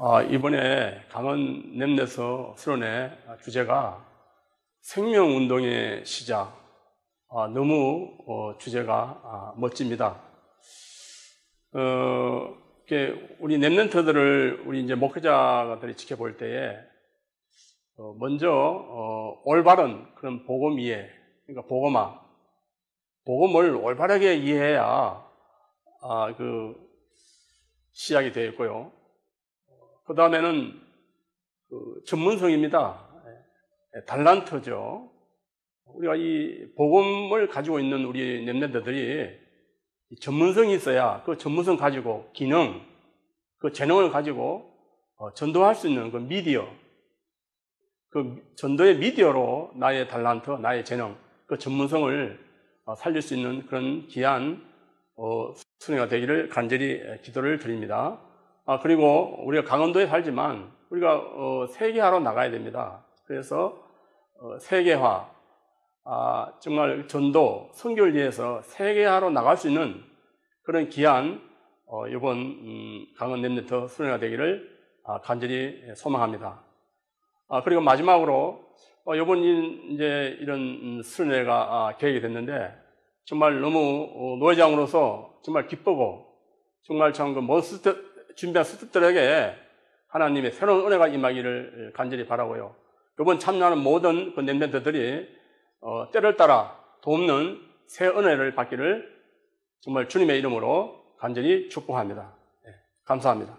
아, 이번에 강원 랩네서 수련회 주제가 생명운동의 시작. 아, 너무 어, 주제가 아, 멋집니다. 어, 우리 랩런트들을 우리 이제 목회자들이 지켜볼 때에 어, 먼저 어, 올바른 그런 복음 이해, 그러니까 복음화, 복음을 올바르게 이해해야 아, 그 시작이 되어 있고요. 그 다음에는 그 전문성입니다. 예, 달란트죠. 우리가 이 복음을 가지고 있는 우리 랩런트들이 전문성이 있어야 그 전문성 가지고 기능, 그 재능을 가지고 어, 전도할 수 있는 그 미디어, 그 전도의 미디어로 나의 달란트, 나의 재능, 그 전문성을 어, 살릴 수 있는 그런 귀한 어, 순회가 되기를 간절히 기도를 드립니다. 아, 그리고 우리가 강원도에 살지만 우리가 세계화로 나가야 됩니다. 그래서 세계화, 아, 정말 전도, 선교를 위해서 세계화로 나갈 수 있는 그런 귀한 어, 이번 음, 강원 랩네트 수련회가 되기를 아, 간절히 소망합니다. 아, 그리고 마지막으로 어, 이번 이제 이런 음, 수련회가 아, 계획이 됐는데 정말 너무 어, 노회장으로서 정말 기쁘고 정말 참 그 준비한 스태프들에게 하나님의 새로운 은혜가 임하기를 간절히 바라고요. 이번 참여하는 모든 그 랩네트들이 어, 때를 따라 돕는 새 은혜를 받기를 정말 주님의 이름으로 간절히 축복합니다. 네, 감사합니다.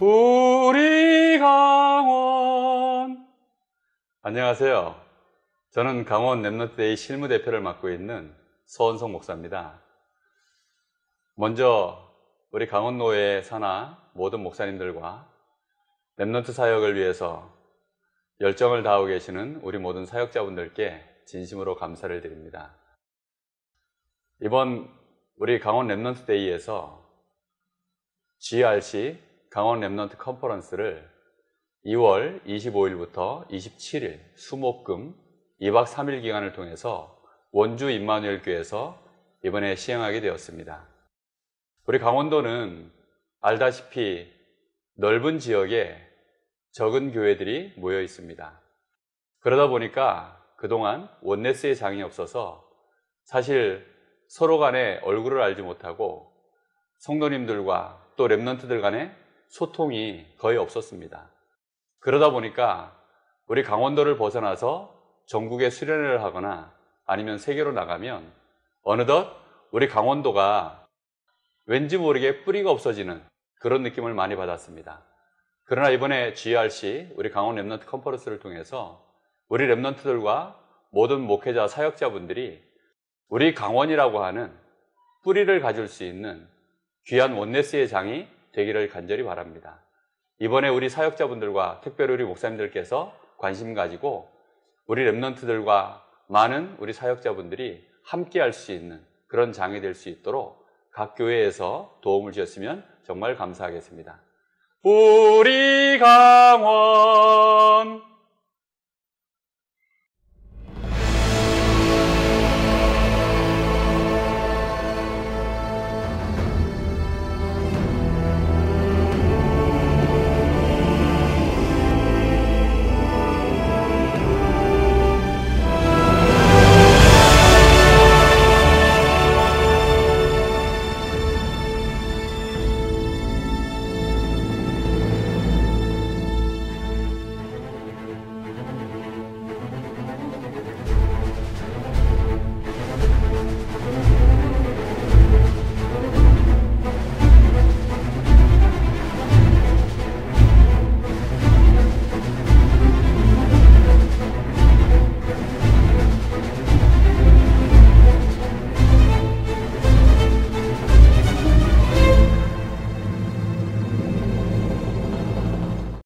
우리 강원 안녕하세요. 저는 강원 랩너트데이 실무대표를 맡고 있는 서원성 목사입니다. 먼저 우리 강원노회 산하 모든 목사님들과 랩런트 사역을 위해서 열정을 다하고 계시는 우리 모든 사역자분들께 진심으로 감사를 드립니다. 이번 우리 강원 랩런트 데이에서 GRC 강원 랩런트 컨퍼런스를 2월 25일부터 27일 수목금 2박 3일 기간을 통해서 원주 임마누엘 교회에서 이번에 시행하게 되었습니다. 우리 강원도는 알다시피 넓은 지역에 적은 교회들이 모여 있습니다. 그러다 보니까 그동안 원네스의 장이 없어서 사실 서로 간에 얼굴을 알지 못하고 성도님들과 또 랩런트들 간의 소통이 거의 없었습니다. 그러다 보니까 우리 강원도를 벗어나서 전국에 수련회를 하거나 아니면 세계로 나가면 어느덧 우리 강원도가 왠지 모르게 뿌리가 없어지는 그런 느낌을 많이 받았습니다. 그러나 이번에 GRC, 우리 강원 랩넌트 컨퍼런스를 통해서 우리 랩넌트들과 모든 목회자, 사역자분들이 우리 강원이라고 하는 뿌리를 가질 수 있는 귀한 원네스의 장이 되기를 간절히 바랍니다. 이번에 우리 사역자분들과 특별히 우리 목사님들께서 관심 가지고 우리 랩넌트들과 많은 우리 사역자분들이 함께 할 수 있는 그런 장이 될 수 있도록 각 교회에서 도움을 주셨으면 정말 감사하겠습니다. 우리 강원